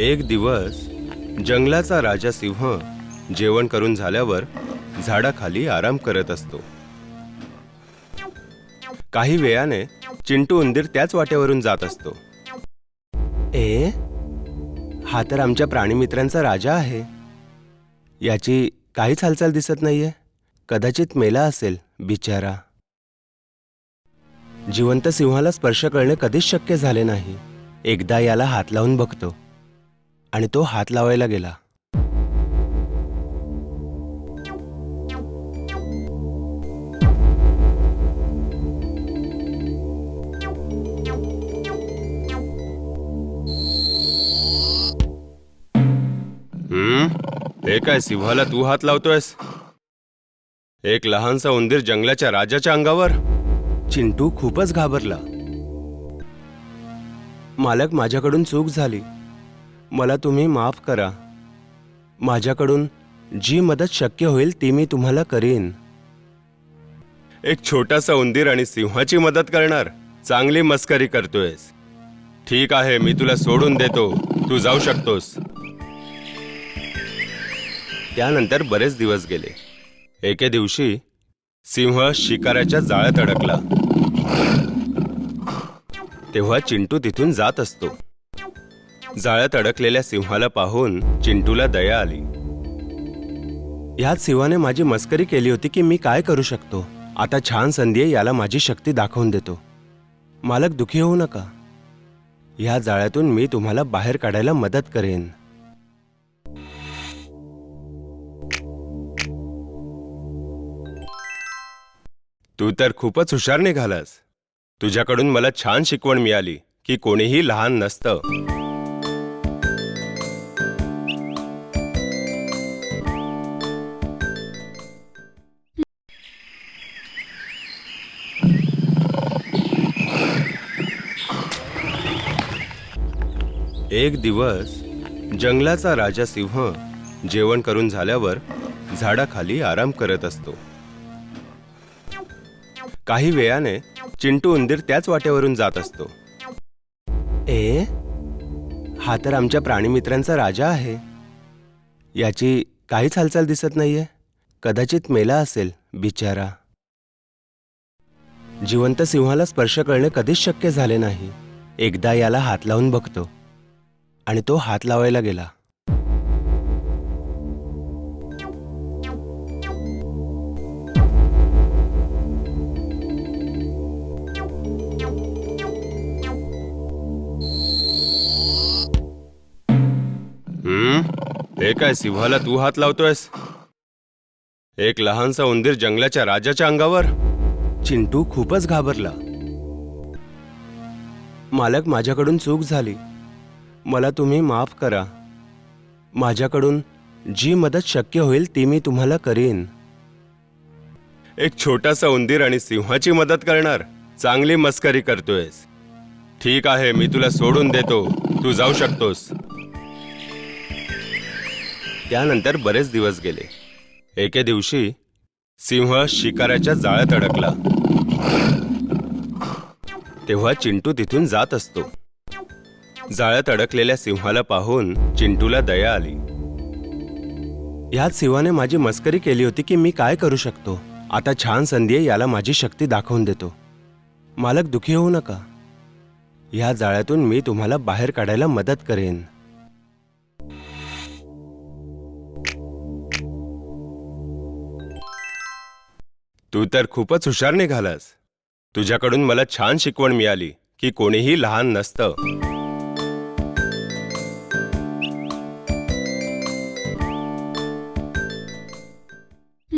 एक दिवस जंगलाचा राजा सिंह जेवण करून झाल्यावर झाडाखाली आराम करत असतो. काही वेळाने चिंटू उंदीर त्याच वाटेवरून जात असतो. ए हा तर आमच्या प्राणीमित्रांचा राजा आहे. याची काहीच हालचाल दिसत नाहीये. कदाचित मेला असेल बिचारा. जिवंत सिंहाला स्पर्श करणे कधीच शक्य झाले नाही. एकदा याला हात लावून बघतो. आणि तो हात लावायला गेला. हम्म? हे काय सिंहाला तू हात लावतोयस? एक लहानसा उंदीर जंगलाच्या राजाच्या अंगावर? चिंटू खूपच घाबरला. मालक माझ्याकडून चूक झाली. मला तुम्ही माफ करा. माझ्याकडून जी मदत शक्य होईल ती मी तुम्हाला करीन. एक छोटासा उंदीर आणि सिंहाची मदत करणार. चांगली मस्करी करतोयस. ठीक आहे मी तुला सोडून देतो. तू जाऊ शकतोस. त्यानंतर बरेच दिवस गेले. एके दिवशी सिंह शिकाऱ्याच्या जाळ्यात अडकला. तेव्हा चिंटू तिथून जात असतो. जाळ्यात अडकलेल्या सिंहाला पाहून चिंटूला दया आली. ह्याच सिंहाने माझी मस्करी केली होती की मी काय करू शकतो? आता छान संधी आहे याला माझी शक्ती दाखवून देतो. मालक दुखी होऊ नका. ह्या जाळ्यातून मी तुम्हाला बाहेर काढायला मदत करेन. तू तर खूपच हुशार निघालास. तुझ्याकडून मला छान शिकवण मिळाली की कोणीही लहान नसतं. एक दिवस जंगलाचा राजा सिंह जेवण करून झाल्यावर झाडाखाली आराम करत असतो. काही वेळाने चिंटू उंदीर त्याच वाटेवरून जात असतो. ए हा तर आमच्या प्राणीमित्रांचा राजा आहे. याची काहीच हालचाल दिसत नाहीये. कदाचित मेला असेल बिचारा. जिवंत सिंहाला स्पर्श करणे कधीच शक्य झाले नाही. एकदा याला हात लावून बघतो. आणि तो हात लावायला गेला. हम्म? हे काय सिंहाला तू हात लावतोयस? एक लहानसा उंदीर जंगलाच्या राजाच्या अंगावर? चिंटू खूपच घाबरला. मालक माझ्याकडून चूक झाली. मला तुम्ही माफ करा. माझ्याकडून जी मदत शक्य होईल ती मी तुम्हाला करीन. एक छोटासा उंदीर आणि सिंहाची मदत करणार. चांगली मस्करी करतोयस. ठीक आहे मी तुला सोडून देतो. तू जाऊ शकतोस. त्यानंतर बरेच दिवस गेले. एके दिवशी सिंह शिकाऱ्याच्या जाळ्यात अडकला. तेव्हा चिंटू तिथून जात असतो. जाळ्यात अडकलेल्या सिंहाला पाहून चिंटूला दया आली. ह्याच सिंहाने माझी मस्करी केली होती की मी काय करू शकतो? आता छान संधी आहे याला माझी शक्ती दाखवून देतो. मालक दुखी होऊ नका. ह्या जाळ्यातून मी तुम्हाला बाहेर काढायला मदत करेन. तू तर खूपच हुशार निघालास. तुझ्याकडून मला छान शिकवण मिळाली की कोणीही लहान नसतं.